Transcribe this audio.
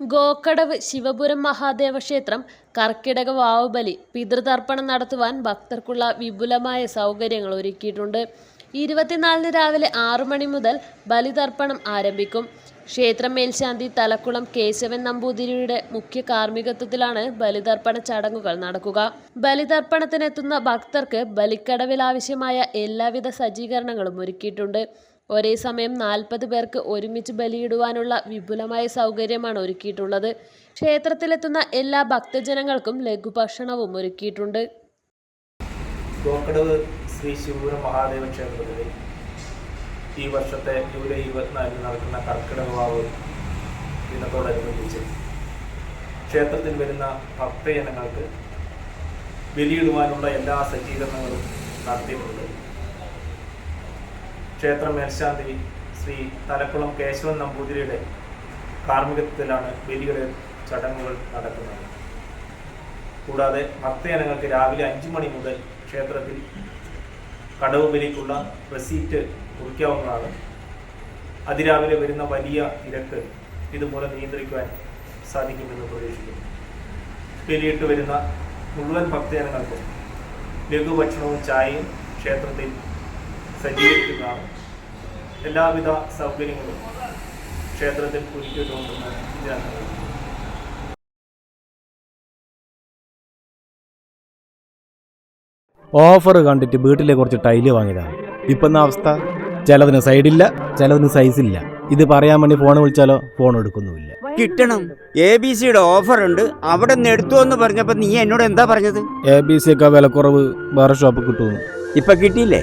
ഗോക്കടവ് ശിവപുരം മഹാദേവ ക്ഷേത്രം കർക്കിടക വാവുബലി പിതൃതർപ്പണം നടത്തുവാൻ ഭക്തർക്കുള്ള വിപുലമായ സൗകര്യങ്ങൾ ഒരുക്കിയിട്ടുണ്ട്. ഇരുപത്തിനാലിന് രാവിലെ ആറു മണി മുതൽ ബലിതർപ്പണം ആരംഭിക്കും. ക്ഷേത്രം മേൽശാന്തി തലക്കുളം കേശവൻ നമ്പൂതിരിയുടെ മുഖ്യ കാർമ്മികത്വത്തിലാണ് ബലിതർപ്പണ ചടങ്ങുകൾ നടക്കുക. ബലിതർപ്പണത്തിനെത്തുന്ന ഭക്തർക്ക് ബലിക്കടവിൽ ആവശ്യമായ എല്ലാവിധ സജ്ജീകരണങ്ങളും ഒരുക്കിയിട്ടുണ്ട്. ഒരേ സമയം നാൽപ്പത് പേർക്ക് ഒരുമിച്ച് ബലിയിടുവാനുള്ള വിപുലമായ സൗകര്യമാണ് ഒരുക്കിയിട്ടുള്ളത്. ക്ഷേത്രത്തിലെത്തുന്ന എല്ലാ ഭക്തജനങ്ങൾക്കും ലഘുഭക്ഷണവും ഒരുക്കിയിട്ടുണ്ട്. ഗോക്കടവ് ശ്രീ ശിവപുരം മഹാദേവ ക്ഷേത്രത്തിലെ ഈ വർഷത്തെ ജൂലൈ ഇരുപത്തിനാലിന് നടക്കുന്ന കർക്കിടക വാവ് ദിനത്തോടനുബന്ധിച്ച് ക്ഷേത്രത്തിൽ വരുന്ന ഭക്തജനങ്ങൾക്ക് ബലിയിടുവാനുള്ള എല്ലാ സജ്ജീകരണങ്ങളും നടത്തിയിട്ടുണ്ട്. ക്ഷേത്ര മേൽശാന്തി ശ്രീ തലക്കുളം കേശവൻ നമ്പൂതിരിയുടെ കാർമ്മികത്വത്തിലാണ് ബലിയുടെ ചടങ്ങുകൾ നടക്കുന്നത്. കൂടാതെ ഭക്തജനങ്ങൾക്ക് രാവിലെ അഞ്ചു മണി മുതൽ ക്ഷേത്രത്തിൽ കടവ് ബലിക്കുള്ള റെസീറ്റ് കുറിക്കാവുന്നതാണ്. അതിരാവിലെ വരുന്ന വലിയ തിരക്ക് ഇതുമൂലം നിയന്ത്രിക്കുവാൻ സാധിക്കുമെന്ന് പ്രതീക്ഷിക്കുന്നു. ബലിയിട്ട് വരുന്ന മുഴുവൻ ഭക്തജനങ്ങൾക്കും ലഘുഭക്ഷണവും ചായയും ക്ഷേത്രത്തിൽ സജ്ജീകരിക്കുന്നതാണ് എല്ലാവിധ സൗകര്യങ്ങളും ക്ഷേത്രത്തിൽ ഒരുക്കിയിട്ടുണ്ടെന്ന് ഞാൻ ഓഫർ കണ്ടിട്ട് വീട്ടിലെ കുറച്ച് ടൈൽ വാങ്ങിയതാണ്. ഇപ്പം എന്നാ അവസ്ഥ? ചിലതിന് സൈഡില്ല ചിലതിന് സൈസില്ല ഇത് പറയാൻ വേണ്ടി ഫോൺ വിളിച്ചാലോ? ഫോൺ എടുക്കുന്നുമില്ല. കിട്ടണം. എ ബി സിയുടെ ഓഫർ ഉണ്ട്. അവിടെ നിന്ന് എടുത്തു എന്ന് പറഞ്ഞപ്പോ നീ എന്നോട് എന്താ പറഞ്ഞത്? എ ബി സി ഒക്കെ വിലക്കുറവ് വേറെ ഷോപ്പ് കിട്ടുമെന്ന്. ഇപ്പൊ കിട്ടിയില്ലേ?